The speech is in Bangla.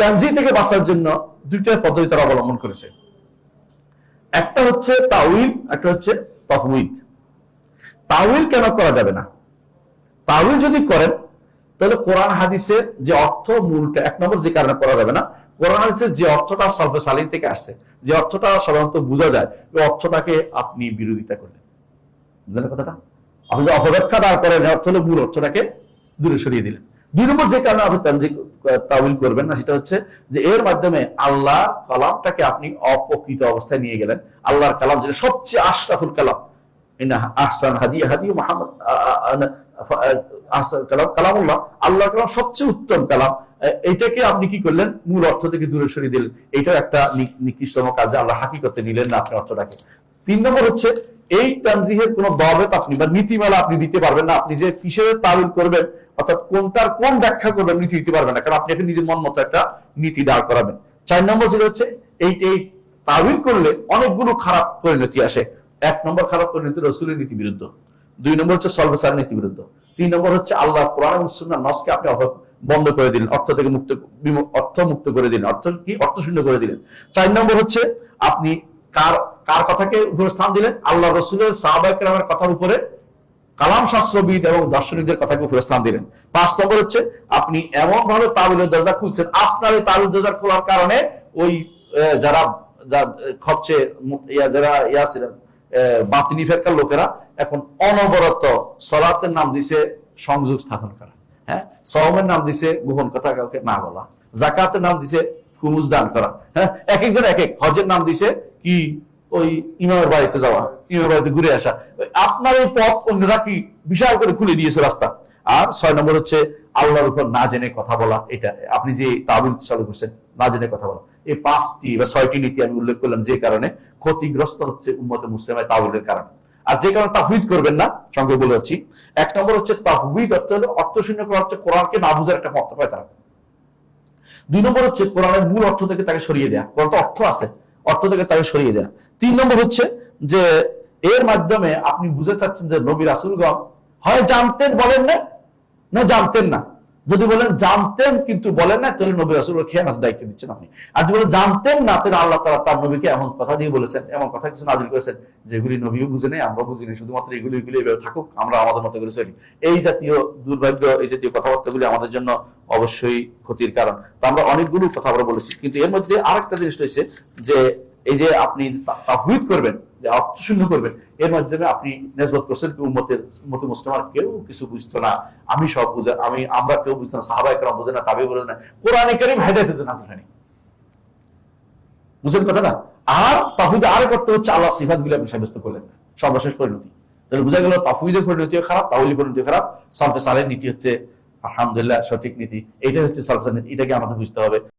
তানজি থেকে বাঁচার জন্য দুইটা পদ্ধতি তারা অবলম্বন করেছে। একটা হচ্ছে তাউইল একটা হচ্ছে তফউইদ তাউইল কেন করা যাবে না? তাউইল যদি করেন, তাহলে কোরআন হাদিসের যে অর্থ মূলটা, এক নম্বর যে কারণে করা যাবে না, কোরআন হাদিসের যে অর্থটা সলফে সালিন থেকে আসছে, যে অর্থটা সাধারণত বোঝা যায়, ওই অর্থটাকে আপনি বিরোধিতা করলেন। বুঝলেন কথাটা? আপনি যে অপব্যাখ্যা দাঁড় করেন অর্থ হলো মূল অর্থটাকে দূরে সরিয়ে দিলেন। দুই নম্বর যে কারণে আপনি তানজিক তাউইল করবেন না, সেটা হচ্ছে যে এর মাধ্যমে আল্লাহ কালামটাকে আপনি অপকৃত অবস্থায় নিয়ে গেলেন। আল্লাহর কালাম যেটা সবচেয়ে আশরাফুল কালাম। আহসান হাদি হাদি মোহাম্মদ কালাম, কালামুল্লাহ, আল্লাহর কালাম সবচেয়ে উত্তম কালাম। এ- এইটাকে আপনি কি করলেন? মূল অর্থ থেকে দূরে সরিয়ে দিলেন। এইটাও একটা নি- নিকৃষ্টতম কাজে আল্লাহ হাকি করতে নিলেন না আপনি অর্থটাকে। তিন নম্বর হচ্ছে এই তানজিহের কোন দবেত আপনি বা নীতিমালা আপনি দিতে পারবেন না। আপনি যে কিসের তাবিল করবেন, অর্থাৎ কোনটার কোন ব্যাখ্যা করবেন, নীতি দিতে পারবেন না। কারণ আপনি এখন নিজের মন মতো একটা নীতি দাঁড় করাবেন। চার নম্বর যেটা হচ্ছে, এই এই তাবিল করলে অনেকগুলো খারাপ পরিণতি আসে। এক নম্বর খারাপ পরিণতি রসুলের নীতি বিরুদ্ধ। দুই নম্বর হচ্ছে সর্বসার নীতি বিরুদ্ধ। তিন নম্বর হচ্ছে আল্লাহ কোরআন এবং সুন্নাহ নসকে আপনি বন্ধ করে দিলেন, অর্থ থেকে মুক্ত অর্থ মুক্ত করে দিলেন, অর্থ কি? অর্থ শূন্য করে দিলেন। চার নম্বর হচ্ছে, আপনি কার কার কথাকে উপরে স্থান দিলেন? আল্লাহ রসুলের সাহাবাহিক রামের কথার উপরে কালাম শাস্ত্রবিদ এবং দার্শনিকদের কথাকে উপরে স্থান দিলেন। পাঁচ নম্বর হচ্ছে, আপনি এমন ভাবে তাবিলের দরজা খুলছেন, আপনার এই তাবিল দরজা খোলার কারণে ওই যারা খরচে যারা ইয়া ছিলেন বাতিনি ফেরকার লোকেরা এখন অনবরত সলাতের নাম দিছে সংযোগ স্থাপন করা। হ্যাঁ? সওমের নাম দিছে গোপন কথা কাউকে না বলা। জাকাতের নাম দিছে খুমুজ দান করা। হ্যাঁ? এক একজন এক এক। হজের নাম দিছে কি? ওই ইমামের বাড়িতে যাওয়া, ইমামের বাড়িতে ঘুরে আসা। আপনার পথ অন্যরা কি বিশাল করে খুলে দিয়েছে রাস্তা? আর ছয় নম্বর হচ্ছে আল্লাহর উপর না জেনে কথা বলা, এটা আপনি যে চালু করছেন, না জেনে কথা বলা। এই পাঁচটি বা ছয়টি নীতি আমি উল্লেখ করলাম যে কারণে ক্ষতিগ্রস্ত হচ্ছে উম্মতে মুসলিমের তাবিলের কারণে। আর যে কারণে তাহবিদ করবেন না, সঙ্গে বলে যাচ্ছি, এক নম্বর হচ্ছে তাহবিদ অর্থ হলো, অর্থ শূন্য করা হচ্ছে কোরআনকে না বুঝার একটা মত পায় তারা। দুই নম্বর হচ্ছে কোরআনের মূল অর্থ থেকে তাকে সরিয়ে দেয়া। কোরআন তো অর্থ আছে, অর্থ থেকে তাকে সরিয়ে দেয়া। তিন নম্বর হচ্ছে যে এর মাধ্যমে আপনি বুঝে চাচ্ছেন যে নবী রাসুলগণ হয় জানতেন বলেন না না জানতেন না। যদি বলেন জানতেন কিন্তু বলেন না, তাহলে নবী রাসুল খেয়ানত দায়িত্ব দিচ্ছেন আপনি। আর যদি বলেন জানতেন না, তাহলে আল্লাহ তালা তার নবীকে এমন কথা দিয়ে বলেছেন, এমন কথা কিছু নাজিল করেছেন, যেগুলি নবীও বুঝে নেই আমরা বুঝি নেই। শুধুমাত্র এগুলি এগুলি এভাবে থাকুক, আমরা আমাদের মতো করে চলি। এই জাতীয় দুর্ভাগ্য, এই জাতীয় কথাবার্তাগুলি আমাদের জন্য অবশ্যই ক্ষতির কারণ। তো আমরা অনেকগুলো কথা আমরা বলেছি, কিন্তু এর মধ্যে আরেকটা জিনিস রয়েছে যে এই যে আপনি তাহবিদ করবেন, যে অর্থ শূন্য করবেন, এর মাধ্যমে আপনি নেসবত করছেন উম্মতের উম্মতে মুসলিমার কেউ কিছু বুঝতো না। আমি সব বুঝে আমি আমরা কেউ বুঝতো না, সাহাবা একরাম বুঝে না তাবে বলে না। কোরআনে কারিম হেদায়েতে নাজিল হয়নি। বুঝলেন কথা না আর তাহুদ আর করতে হচ্ছে আল্লাহ সিফাত গুলি আপনি সাব্যস্ত করলেন। সর্বশেষ পরিণতি। তাহলে বোঝা গেল তাফুইদের পরিণতিও খারাপ তাহুলি পরিণতিও খারাপ। সলফে সালের নীতি হচ্ছে, আলহামদুলিল্লাহ, সঠিক নীতি। এটাই হচ্ছে সলফে এটাকে আমাদের বুঝতে হবে।